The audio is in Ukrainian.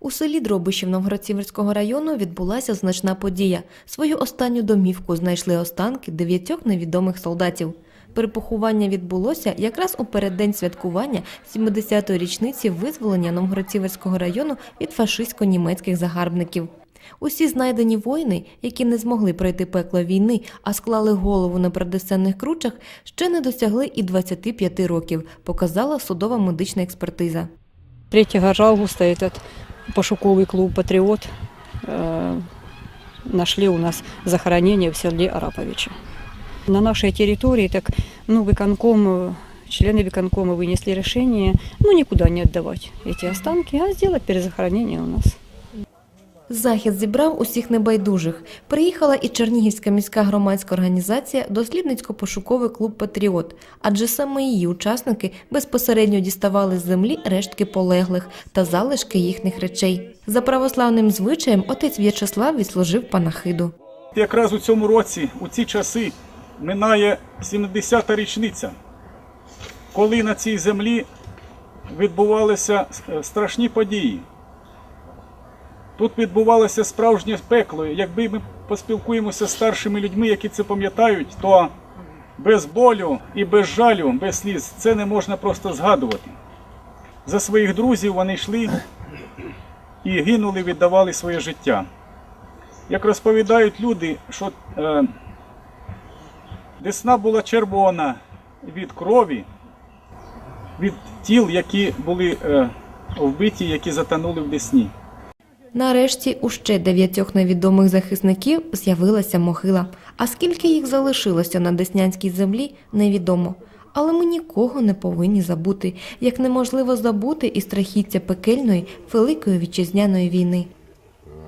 У селі Дробишів Новгород-Сіверського району відбулася значна подія. Свою останню домівку знайшли останки дев'ятьох невідомих солдатів. Перепоховання відбулося якраз у переддень святкування 70-ї річниці визволення Новгород-Сіверського району від фашистсько-німецьких загарбників. Усі знайдені воїни, які не змогли пройти пекло війни, а склали голову на предесенних кручах, ще не досягли і 25 років, показала судова медична експертиза. 3 августа этот пошуковый клуб «Патриот» э, нашли у нас захоронение в селе Араповича. На нашей территории так, ну, выконком, э, члены выконкома вынесли решение, ну, никуда не отдавать эти останки, а сделать перезахоронение у нас. Захід зібрав усіх небайдужих. Приїхала і Чернігівська міська громадська організація Дослідницько-пошуковий клуб Патріот, адже саме її учасники безпосередньо діставали з землі рештки полеглих та залишки їхніх речей. За православним звичаєм отець В'ячеслав відслужив панахиду. Якраз у цьому році, у ці часи, минає 70-та річниця, коли на цій землі відбувалися е, страшні події. Тут відбувалося справжнє пекло. Якби ми поспілкуємося з старшими людьми, які це пам'ятають, то без болю і без жалю, без сліз це не можна просто згадувати. За своїх друзів вони йшли і гинули, віддавали своє життя. Як розповідають люди, що е, десна була червона від крові, від тіл, які були е, вбиті, які затонули в десні. Нарешті у ще дев'ятьох невідомих захисників з'явилася могила. А скільки їх залишилося на Деснянській землі, невідомо. Але ми нікого не повинні забути, як неможливо забути і страхіття пекельної Великої вітчизняної війни.